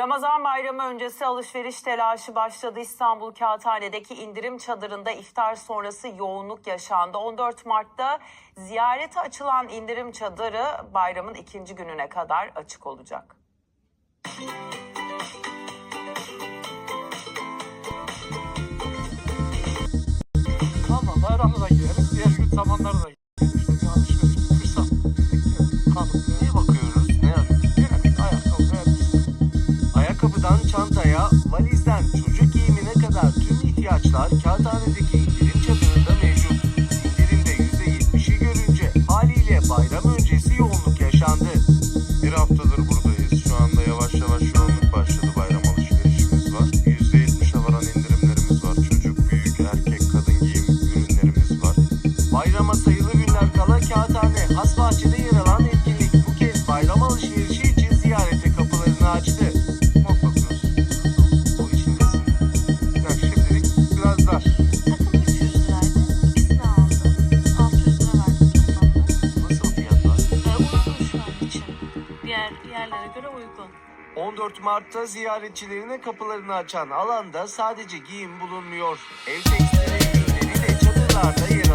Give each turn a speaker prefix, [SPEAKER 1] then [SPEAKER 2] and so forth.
[SPEAKER 1] Ramazan bayramı öncesi alışveriş telaşı başladı. İstanbul Kağıthane'deki indirim çadırında iftar sonrası yoğunluk yaşandı. 14 Mart'ta ziyarete açılan indirim çadırı bayramın ikinci gününe kadar açık olacak.
[SPEAKER 2] Ama bayramda da gideriz. Diğer gün zamanlarda da gideriz. İşte bir alışveriş, bir fırsat. Kalıp
[SPEAKER 3] ihtiyaçlar kağıthanedeki indirim çadırında mevcut. İndirimde %70'i görünce haliyle bayram öncesi yoğunluk yaşandı.
[SPEAKER 4] Bir haftadır buradayız. Şu anda yavaş yavaş yoğunluk başladı. Bayram alışverişimiz var. %70'e varan indirimlerimiz var. Çocuk, büyük, erkek, kadın giyim ürünlerimiz var.
[SPEAKER 3] Bayrama
[SPEAKER 5] Diğer yerlere göre uygun.
[SPEAKER 3] 14 Mart'ta ziyaretçilerine kapılarını açan alanda sadece giyim bulunmuyor. Ev tekstili ürünleri çadırlarda yer.